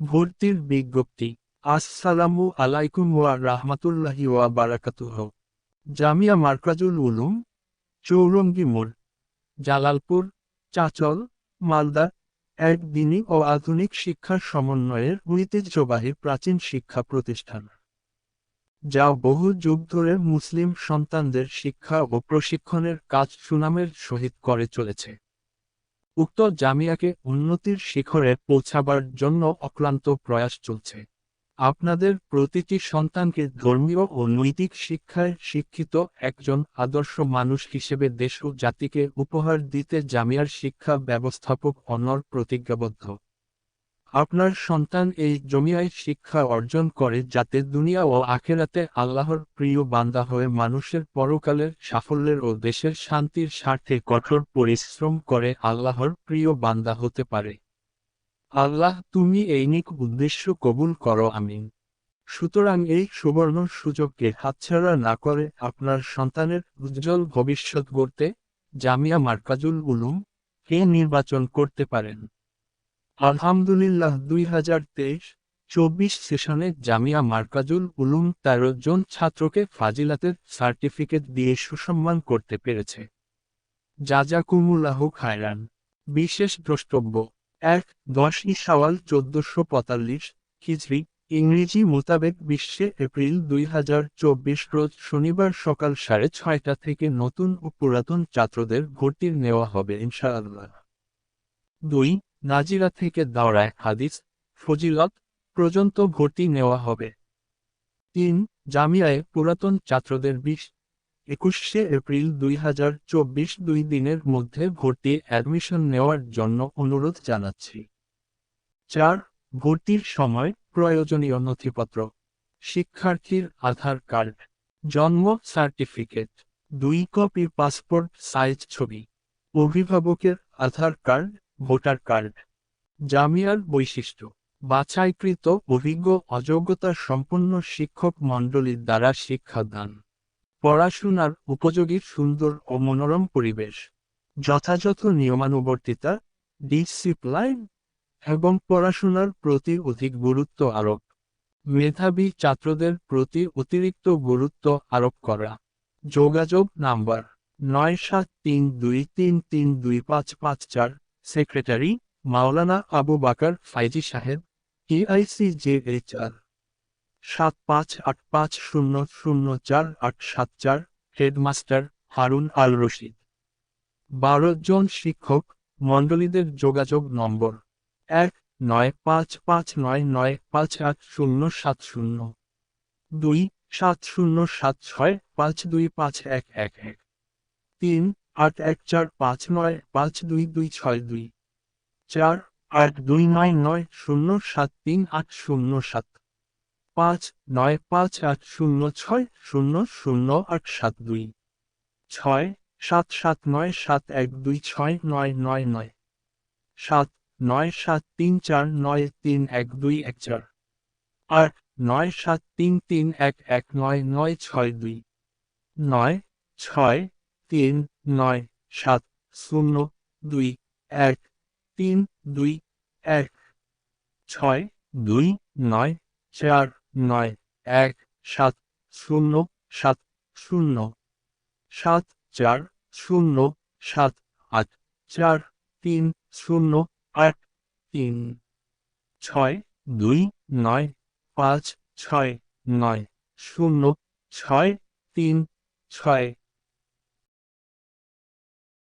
ভর্তির বিজ্ঞপ্তি। আসসালামু আলাইকুম ওয়া রাহমাতুল্লাহি ওয়া বারাকাতুহ। জামিয়া মার্কাজুল উলুম, চৌরঙ্গি মোড়, জালালপুর, চাচল, মালদা, এক দিনী ও আধুনিক শিক্ষার সমন্বয়ের ঐতিহ্যবাহী প্রাচীন শিক্ষা প্রতিষ্ঠান। যা বহু যুগ ধরে মুসলিম সন্তানদের শিক্ষা ও প্রশিক্ষণের কাজ সুনামের সহিত করে চলেছে। উক্ত জামিয়াকে উন্নতির শিখরে পৌঁছাবার জন্য অক্লান্ত প্রয়াস চলছে। আপনাদের প্রতিটি সন্তানকে ধর্মীয় ও নৈতিক শিক্ষায় শিক্ষিত একজন আদর্শ মানুষ হিসেবে দেশ ও জাতিকে উপহার দিতে জামিয়ার শিক্ষা ব্যবস্থাপক অনর প্রতিজ্ঞাবদ্ধ। আপনার সন্তান এই জমিয়ায় শিক্ষা অর্জন করে যাতে দুনিয়া ও আখেরাতে আল্লাহর প্রিয় বান্দা হয়ে মানুষের পরকালের সাফল্যের ও দেশের শান্তির স্বার্থে কঠোর পরিশ্রম করে আল্লাহর প্রিয় বান্দা হতে পারে। আল্লাহ, তুমি এই নিক উদ্দেশ্য কবুল করো, আমিন। সুতরাং এই সুবর্ণ সুযোগকে হাতছাড়া না করে আপনার সন্তানের উজ্জ্বল ভবিষ্যৎ গড়তে জামিয়া মার্কাজুল উলুম কে নির্বাচন করতে পারেন? আলহামদুলিল্লাহ দুই হাজার তেইশ চব্বিশ সেশনে জামিয়া মার্কাজুল উলুম তেরো জন ছাত্রকে ফাজিলাতের সার্টিফিকেট দিয়ে সুসম্মান করতে পেরেছে। জাজাকুমুল্লাহ খায়রান। বিশেষ দ্রষ্টব্য, এক, দশই সাওয়াল চোদ্দশো পঁয়তাল্লিশ খিজরি ইংরেজি মোতাবেক বিশে এপ্রিল দুই হাজার চব্বিশ রোজ শনিবার সকাল সাড়ে ছয়টা থেকে নতুন ও পুরাতন ছাত্রদের ভর্তির নেওয়া হবে ইনশাআল্লাহ। দুই নাজিরা থেকে দাওরায় হাদিস, ফজিলত, পর্যন্ত ভর্তি নেওয়া হবে। তিন, জামিয়ায় পুরাতন ছাত্রদের বিশ, একুশে এপ্রিল দুই হাজার চব্বিশ দুই দিনের মধ্যে ভর্তি অ্যাডমিশন নেওয়ার জন্য অনুরোধ জানাচ্ছি। চার, ভর্তির সময় প্রয়োজনীয় নথিপত্র, শিক্ষার্থীর আধার কার্ড, জন্ম সার্টিফিকেট, দুই কপি পাসপোর্ট সাইজ ছবি, অভিভাবকের আধার কার্ড ভোটার কার্ড। জামিয়ার বৈশিষ্ট্য, বাছাইকৃত অভিজ্ঞ অযোগ্যতা সম্পন্ন শিক্ষক মণ্ডলীর দ্বারা শিক্ষাদান। পড়াশোনার উপযোগী, সুন্দর ও মনোরম পরিবেশ। যথাযথ নিয়মানুবর্তিতা, ডিসিপ্লাইন এবং পড়াশোনার প্রতি অধিক গুরুত্ব আরোপ। মেধাবী ছাত্রদের প্রতি অতিরিক্ত গুরুত্ব আরোপ করা। যোগাযোগ নাম্বার, নয় সাত তিন দুই তিন তিন দুই পাঁচ পাঁচ চার। সেক্রেটারি মাওলানা আবু বাকার ফাইজি সাহেব এআইসি জে এইচ আর সাত পাঁচ আট পাঁচ শূন্য শূন্য চার আট সাত চার, হেডমাস্টার হারুন আল রশিদ। বারো জন শিক্ষক, মণ্ডলীদের যোগাযোগ নম্বর এক নয় পাঁচ পাঁচ নয় নয় পাঁচ আট শূন্য সাত শূন্য। দুই সাত শূন্য সাত ছয় পাঁচ দুই পাঁচ এক এক এক। তিন আট এক চার পাঁচ নয় পাঁচ দুই দুই ছয় দুই। চার আট দুই নয় নয় শূন্য সাত তিন আট শূন্য সাত। পাঁচ নয় পাঁচ আট শূন্য ছয় শূন্য শূন্য আট সাত দুই। ছয় সাত সাত নয় সাত এক দুই ছয় নয় নয় নয়। সাত নয় সাত তিন চার নয় তিন এক দুই এক চার। আট নয় সাত তিন তিন এক এক নয় নয় ছয় দুই। নয় ছয় তিন নয়, সাত, শূন্য, দুই, এক, তিন, দুই, এক, ছয়, দুই, নয়, চার, নয়, এক, সাত, শূন্য সাত শূন্য, সাত, চার, শূন্য, সাত, আট, চার, তিন, শূন্য, আট, তিন, ছয়, দুই, নয়, পাঁচ, ছয়, নয়, শূন্য, ছয়, তিন, ছয়